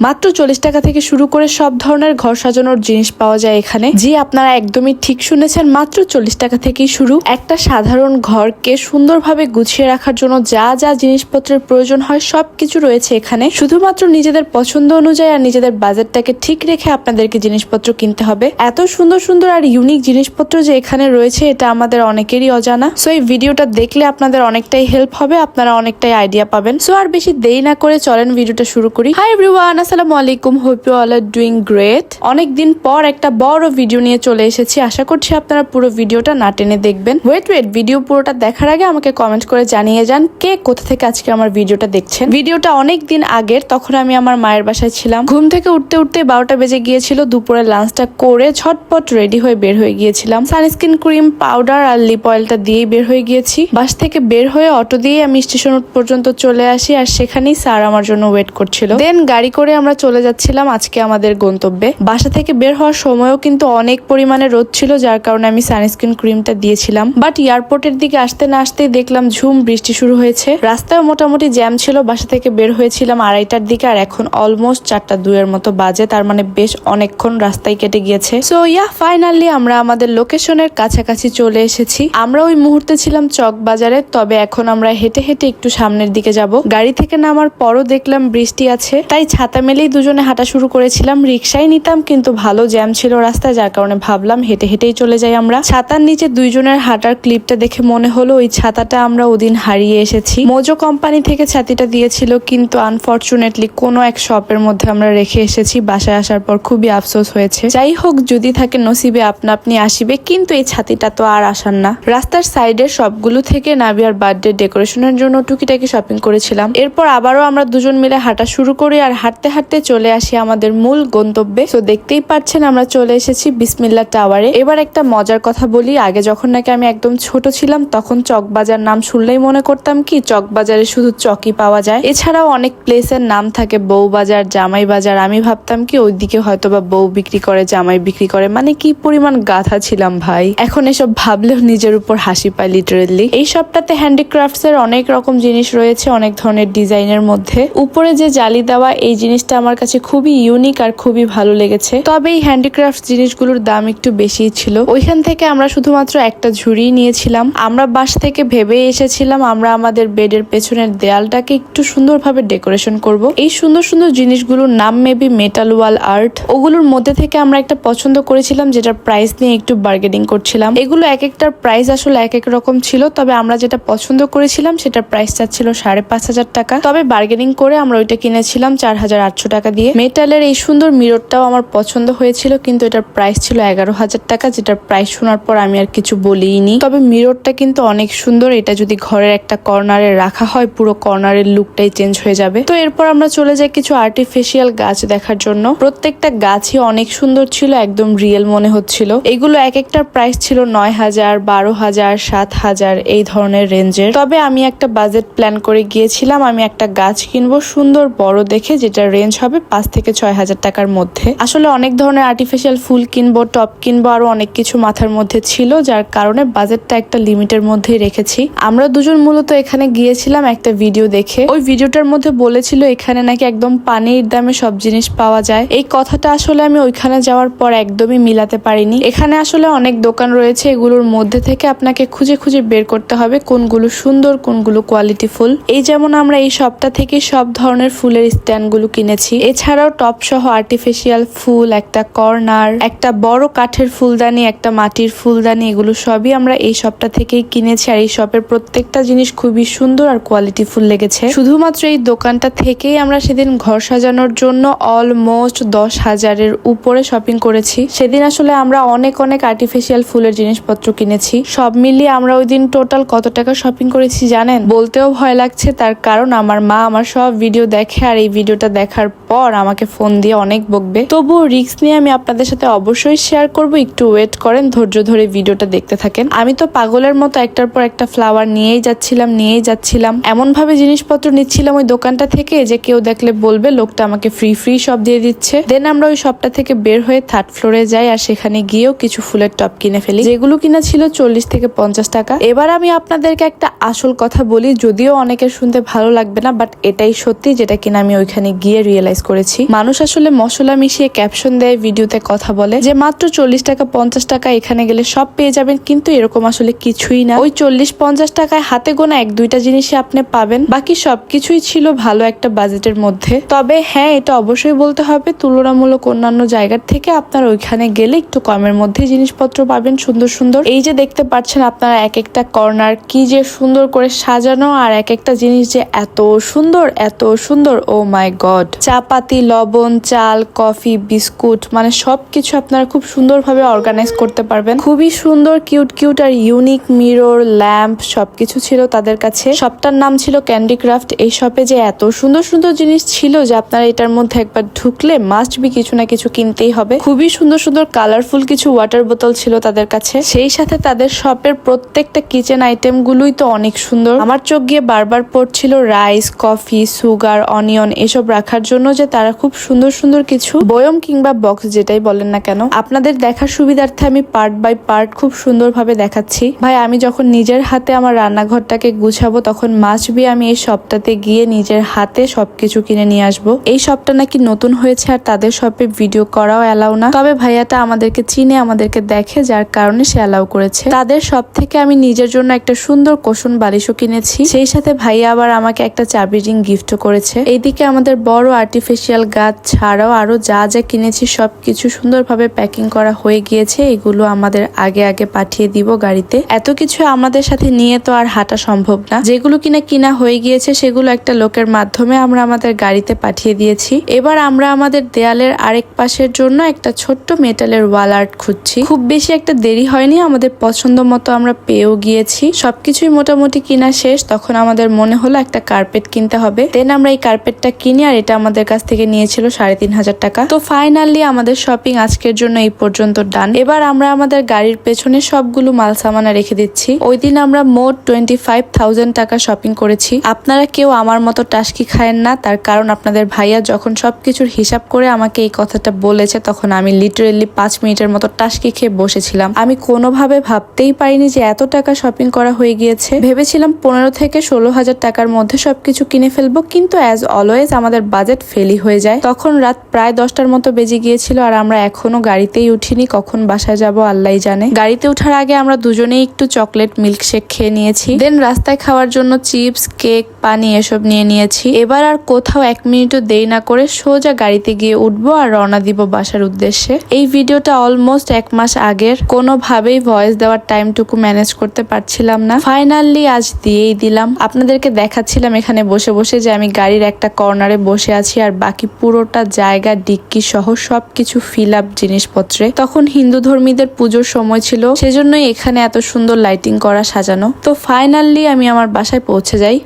মাত্র চল্লিশ টাকা থেকে শুরু করে সব ধরনের ঘর সাজানোর জিনিস পাওয়া যায় এখানে। জি আপনারা একদমই ঠিক শুনেছেন, মাত্র চল্লিশ টাকা থেকেই শুরু। একটা সাধারণ ঘরকে সুন্দরভাবে গুছিয়ে রাখার জন্য যা যা জিনিসপত্রের প্রয়োজন হয় সবকিছু রয়েছে এখানে। শুধুমাত্র নিজেদের পছন্দ অনুযায়ী আর নিজেদের বাজেটটাকে ঠিক রেখে আপনাদেরকে জিনিসপত্র কিনতে হবে। এত সুন্দর সুন্দর আর ইউনিক জিনিসপত্র যে এখানে রয়েছে, এটা আমাদের অনেকেরই অজানা। সো এই ভিডিওটা দেখলে আপনাদের অনেকটাই হেল্প হবে, আপনারা অনেকটাই আইডিয়া পাবেন। সো আর বেশি দেরি না করে চলেন, ভিডিওটা শুরু করি। হাই এভরিওয়ান আসসালামু আলাইকুম hope you all are doing great অনেকদিন পর একটা বড় ভিডিও নিয়ে চলে এসেছি। আশা করছি আপনারা পুরো ভিডিওটা না টেনে দেখবেন। ওয়েট ওয়েট ভিডিও পুরোটা দেখার আগে আমাকে কমেন্ট করে জানিয়ে যান কে কোথা থেকে আজকে আমার ভিডিওটা দেখছেন। ভিডিওটা অনেক দিন আগের, তখন আমি আমার মায়ের বাসায় ছিলাম। ঘুম থেকে উঠতে উঠতে বারোটা বেজে গিয়েছিল। দুপুরে লাঞ্চটা করে ঝটপট রেডি হয়ে বের হয়ে গিয়েছিলাম। সানস্ক্রিন ক্রিম পাউডার আর লিপ অয়েলটা দিয়েই বের হয়ে গিয়েছি। বাস থেকে বের হয়ে অটো দিয়ে আমি স্টেশন পর্যন্ত চলে আসি আর সেখানেই স্যার আমার জন্য ওয়েট করছিল। দেন গাড়ি করে আমরা চলে যাচ্ছিলাম আজকে আমাদের গন্তব্যে। বাসা থেকে বের হওয়ার সময়ও কিন্তু অনেক পরিমাণে রোদ ছিল, যার কারণে আমি সানস্ক্রিন ক্রিমটা দিয়েছিলাম। বাট এয়ারপোর্টের দিকে আসতে না আসতেই দেখলাম ঝুম বৃষ্টি শুরু হয়েছে। রাস্তায় মোটামুটি জ্যাম ছিল, বাসা থেকে বের হয়েছিলাম আড়াইটার দিকে আর এখন অলমোস্ট চারটা দুয়ের মতো বাজে, তার মানে বেশ অনেকক্ষণ রাস্তায় কেটে গিয়েছে। সো ইয়া ফাইনালি আমরা আমাদের লোকেশনের কাছাকাছি চলে এসেছি। আমরা ওই মুহূর্তে ছিলাম চক বাজারে তবে এখন আমরা হেঁটে হেঁটে একটু সামনের দিকে যাব। গাড়ি থেকে নামার পরও দেখলাম বৃষ্টি আছে, তাই ছাতা মেলেই দুজনে হাঁটা শুরু করেছিলাম। রিক্সায় নিতাম, কিন্তু ভালো জ্যাম ছিল রাস্তায়, যার কারণে ভাবলাম হেঁটে হেঁটেই চলে যাই আমরা। ছাতার নিচে দুইজনের হাঁটার ক্লিপটা দেখে মনে হলো ওই ছাতাটা আমরা ওদিন হারিয়ে এসেছি। মোজো কোম্পানি থেকে ছাতিটা দিয়েছিল, কিন্তু আনফর্চুনেটলি কোনো এক শপের মধ্যে আমরা রেখে এসেছি। বাসায় আসার পর খুবই আফসোস হয়েছে। যাই হোক, যদি থাকে নসিবে আপনা আপনি আসিবে, কিন্তু এই ছাতিটা তো আর আসার না। রাস্তার সাইডের সবগুলো থেকে নাবিয়ার বার্থডে ডেকোরেশনের জন্য টুকিটাকি শপিং করেছিলাম। এরপর আবারও আমরা দুজন মিলে হাঁটা শুরু করি, আর হাঁটতে হাঁটতে চলে আসি আমাদের মূল গন্তব্যে। তো দেখতেই পাচ্ছেন আমরা চলে এসেছি বিসমিল্লা টাওয়ারে। এবার একটা মজার কথা বলি, আগে যখন নাকি আমি একদম ছোট ছিলাম তখন চকবাজার নাম শুনলেই মনে করতাম কি, চকবাজারে শুধু চকই পাওয়া যায়। এছাড়াও অনেক প্লেসের নাম থাকে বউ বাজার জামাই বাজার আমি ভাবতাম কি, ওইদিকে হয়তো বা বউ বিক্রি করে, জামাই বিক্রি করে। মানে কি পরিমাণ গাথা ছিলাম ভাই। এখন এসব ভাবলেও নিজের উপর হাসি পায় লিটারেলি এই সবটাতে হ্যান্ডিক্রাফটস এর অনেক রকম জিনিস রয়েছে, অনেক ধরনের ডিজাইনের মধ্যে। উপরে যে জালি দেওয়া, এই জিনিসটা আমার কাছে খুবই ইউনিক আর খুবই ভালো লেগেছে। তবে এই হ্যান্ডিক্রাফট জিনিসগুলোর দাম একটু বেশি ছিল। ওইখান থেকে আমরা শুধুমাত্র একটা ঝুড়ি নিয়েছিলাম। আমরা বাস থেকে ভেবে এসেছিলাম আমরা আমাদের বেডের পেছনের দেয়ালটাকে একটু সুন্দরভাবে ডেকোরেশন করব। এই সুন্দর সুন্দর জিনিসগুলোর নাম মেবি মেটাল ওয়াল আর্ট ওগুলোর মধ্যে থেকে আমরা একটা পছন্দ করেছিলাম যেটার প্রাইস নিয়ে একটু বার্গেনিং করছিলাম। এগুলো এক একটার প্রাইস আসলে এক এক রকম ছিল, তবে আমরা যেটা পছন্দ করেছিলাম সেটার প্রাইস চাচ্ছিল সাড়ে পাঁচ হাজার টাকা। তবে বার্গেনিং করে আমরা ওইটা কিনেছিলাম চার হাজার আট আটশো টাকা দিয়ে। মেটালের এই সুন্দর মিররটাও আমার পছন্দ হয়েছিল, কিন্তু এটার প্রাইস ছিল এগারো হাজার টাকা, যেটার প্রাইস শোনার পর আমি আর কিছু বলিনি। তবে মিররটা কিন্তু অনেক সুন্দর, এটা যদি ঘরের একটা কর্নারে রাখা হয়, পুরো কর্নারের লুকটাই চেঞ্জ হয়ে যাবে। তো এরপর আমরা চলে যাই কিছু আর্টিফিশিয়াল গাছ দেখার জন্য। প্রত্যেকটা গাছই অনেক সুন্দর ছিল, একদম রিয়েল মনে হচ্ছিল। এগুলো এক একটার প্রাইস ছিল নয় হাজার, বারো হাজার, সাত হাজার, এই ধরনের রেঞ্জের তবে আমি একটা বাজেট প্ল্যান করে গিয়েছিলাম, আমি একটা গাছ কিনবো সুন্দর বড় দেখে, যেটা রেঞ্জ হবে পাঁচ থেকে ছয় হাজার টাকার মধ্যে। আসলে অনেক ধরনের আর্টিফিশিয়াল ফুল কিনবো টপ কিনবো, আরও অনেক কিছু মাথার মধ্যে ছিল, যার কারণে বাজেটটা একটা লিমিটের মধ্যেই রেখেছি। আমরা দুজন মূলত এখানে গিয়েছিলাম একটা ভিডিও দেখে। ওই ভিডিওটার মধ্যে বলেছিল এখানে নাকি একদম পানির দামে সব জিনিস পাওয়া যায়। এই কথাটা আসলে আমি ওইখানে যাওয়ার পর একদমই মিলাতে পারিনি। এখানে আসলে অনেক দোকান রয়েছে, এগুলোর মধ্যে থেকে আপনাকে খুঁজে খুঁজে বের করতে হবে কোনগুলো সুন্দর, কোনগুলো কোয়ালিটি ফুল। এই যেমন আমরা এই সপ্তাহ থেকে সব ধরনের ফুলের স্ট্যান্ডগুলো কিনেছি। এছাড়াও টপ সহ আর্টিফিশিয়াল ফুল, একটা কর্নার, একটা বড় কাঠের ফুলদানি, একটা মাটির ফুলদানি, এগুলো সবই আমরা এই সপ্তাহ থেকেই কিনেছি আর এই শপের প্রত্যেকটা জিনিস খুবই সুন্দর আর কোয়ালিটি ফুল লেগেছে। শুধুমাত্র এই দোকানটা থেকেই আমরা সেদিন ঘর সাজানোর জন্য অলমোস্ট দশ হাজারের উপরে শপিং করেছি। সেদিন আসলে আমরা অনেক অনেক আর্টিফিশিয়াল ফুলের জিনিসপত্র কিনেছি। সব মিলিয়ে আমরা ওই দিন টোটাল কত টাকা শপিং করেছি জানেন? বলতেও ভয় লাগছে, তার কারণ আমার মা আমার সব ভিডিও দেখে আর এই ভিডিওটা দেখার পর আমাকে ফোন দিয়ে অনেক বকবে। তবুও রিস্ক নিয়ে আমি আপনাদের সাথে অবশ্যই শেয়ার করব। একটু ওয়েট করেন, ধৈর্য ধরে ভিডিওটা দেখতে থাকেন। আমি তো পাগলের মতো একটার পর একটা ফ্লাওয়ার নিয়েই যাচ্ছিলাম নিয়েই যাচ্ছিলাম। এমন ভাবে জিনিসপত্র নিচ্ছিলাম ওই দোকানটা থেকে যে কেউ দেখলে বলবে, লোকটা আমাকে ফ্রি ফ্রি সব দিয়ে দিচ্ছে। দেন আমরা ওই শপটা থেকে বের হয়ে থার্ড ফ্লোরে যাই আর সেখানে গিয়েও কিছু ফুলের টপ কিনে ফেলি। যেগুলো কিনা ছিল চল্লিশ থেকে পঞ্চাশ টাকা। এবার আমি আপনাদেরকে একটা আসল কথা বলি, যদিও অনেকের শুনতে ভালো লাগবে না বাট এটাই সত্যি যেটা কিনা আমি ওইখানে গিয়ে রিয়েলাইজ করেছি। মানুষ আসলে মশলা মিশিয়ে ক্যাপশন দেয় ভিডিওতে কথা বলে যে মাত্র চল্লিশ টাকা, পঞ্চাশ টাকা এখানে গেলে সব পেয়ে যাবেন, কিন্তু এরকম আসলে কিছুই না। ওই চল্লিশ, পঞ্চাশ টাকায় হাতে গোনা এক, দুইটা জিনিসই আপনি পাবেন। বাকি সবকিছুই ছিল ভালো একটা বাজেটের মধ্যে। তবে হ্যাঁ এটা অবশ্যই বলতে হবে, তুলনামূলক অন্যান্য জায়গার থেকে আপনার ওইখানে গেলে একটু কমের মধ্যে জিনিসপত্র পাবেন, সুন্দর সুন্দর। এই যে দেখতে পাচ্ছেন আপনারা এক একটা কর্নার কি যে সুন্দর করে সাজানো, আর এক একটা জিনিস যে এত সুন্দর এত সুন্দর ও মাই গড চা পাতি, লবণ, চাল, কফি, বিস্কুট মানে সবকিছু আপনারা খুব সুন্দরভাবে অর্গানাইজ করতে পারবেন। খুবই সুন্দর কিউট কিউট আর ইউনিক মিরর ল্যাম্প সবকিছু ছিল তাদের কাছে। শপটার নাম ছিল ক্যান্ডি ক্রাফট এই শপে যে এত সুন্দর সুন্দর জিনিস ছিল যে আপনারা এটার মধ্যে একবার ঢুকলে মাস্ট বি কিছু না কিছু কিনতেই হবে। খুবই সুন্দর সুন্দর কালারফুল কিছু ওয়াটার বোতল ছিল তাদের কাছে। সেই সাথে তাদের শপের প্রত্যেকটা কিচেন আইটেম গুলোই তো অনেক সুন্দর। আমার চোখ গিয়ে বারবার পড়ছিল রাইস কফি সুগার অনিয়ন এসব রাখার জন্য যে তারা খুব সুন্দর সুন্দর কিছু বয়ম কিংবা বক্স যেটাই বলেন না কেন, আপনাদের দেখার সুবিধার্থে আমি পার্ট বাই পার্ট খুব সুন্দরভাবে দেখাচ্ছি। ভাই, আমি যখন নিজের হাতে আমার রান্নাঘরটাকে গুছাবো, তখন মাস্ট বি আমি এই শপটাতে গিয়ে নিজের হাতে সবকিছু কিনে নিয়ে আসব। এই শপটা নাকি নতুন হয়েছে আর তাদের শপে ভিডিও করাও অ্যালাউ না। তবে ভাইয়াটা আমাদেরকে চিনে, আমাদেরকে দেখে, যার কারণে সে অ্যালাউ করেছে। তাদের সব থেকে আমি নিজের জন্য একটা সুন্দর কোষণ বালিশও কিনেছি। সেই সাথে ভাইয়া আবার আমাকে একটা চাবি রিং গিফট করেছে। এইদিকে আমাদের বড় আর্টিফিশিয়াল গাছ ছাড়াও আরও যা যা কিনেছি সবকিছু সুন্দরভাবে প্যাকিং করা হয়ে গিয়েছে, এগুলো আমাদের আগে আগে পাঠিয়ে দিব গাড়িতে। এত কিছু আমাদের সাথে নিয়ে তো আর হাঁটা সম্ভব না। যেগুলো কিনা কিনা হয়ে গিয়েছে, সেগুলো একটা লোকের মাধ্যমে আমরা আমাদের গাড়িতে পাঠিয়ে দিয়েছি। এবার আমরা আমাদের দেয়ালের আরেক পাশের জন্য একটা ছোট্ট মেটালের ওয়াল আর্ট খুঁজছি। খুব বেশি একটা দেরি হয়নি, আমাদের পছন্দ মতো আমরা পেয়েও গিয়েছি। সবকিছুই মোটামুটি কিনা শেষ, তখন আমাদের মনে হলো একটা কার্পেট কিনতে হবে। দেন আমরা এই কার্পেটটা কিনি আর এটা আমাদের কাছ থেকে নিয়েছিল সাড়ে তিন হাজার টাকা। তো ফাইনালি আমাদের শপিং আজকের জন্য এই পর্যন্ত ডান এবার আমরা আমাদের গাড়ির পেছনে সবগুলো মাল সামানা রেখে দিচ্ছি। ওই দিন আমরা মোট টোয়েন্টি ফাইভ থাউজেন্ড টাকা শপিং করেছি। আপনারা কেউ আমার মতো টাস্কি খায়েন না, তার কারণ আপনাদের ভাইয়া যখন সবকিছুর হিসাব করে আমাকে এই কথাটা বলেছে, তখন আমি লিটারেলি পাঁচ মিনিটের মতো টাস্কি খেয়ে বসেছিলাম। আমি কোনোভাবে ভাবতেই পারিনি যে এত টাকা শপিং করা হয়ে গিয়েছে। ভেবেছিলাম পনেরো থেকে ষোলো হাজার টাকার মধ্যে সবকিছু কিনে ফেলব, কিন্তু অ্যাজ অলওয়েজ আমাদের বাজেট ফেলি হয়ে যায়। তখন রাত প্রায় দশটার মতো বেজে গিয়েছিল আর আমরা এখনও গাড়িতেই উঠিনি, কখন বাসায় যাব আল্লাহ জানে। গাড়িতে ওঠার আগে আমরা দুজনেই একটু চকলেট মিল্কশেক খেয়ে নিয়েছি। দেন রাস্তায় খাওয়ার জন্য চিপস, কেক, পানি এসব নিয়ে নিয়েছি। এবার আর কোথাও এক মিনিটও দেরি না করে সোজা গাড়িতে গিয়ে উঠবো আর রওনা দিব বাসার উদ্দেশ্যে। এই ভিডিওটা অলমোস্ট এক মাস আগের। কোনোভাবেই ভয়েস দেওয়ার টাইমটুকু ম্যানেজ করতে পারছিলাম না। ফাইনালি আজ দিয়েই দিলাম। আপনাদেরকে দেখাচ্ছিলাম এখানে বসে বসে যে আমি গাড়ির একটা কর্নারে বসে আছি। আর বাকি পুরোটা জায়গা, ডিক্কি সহ সবকিছু ফিল আপ জিনিসপত্রে। তখন হিন্দু ধর্মীদের পুজোর সময় ছিল, সেজন্যই এখানে এত সুন্দর লাইটিং করা সাজানো। তো ফাইনালি আমি আমার বাসায় পৌঁছে যাই।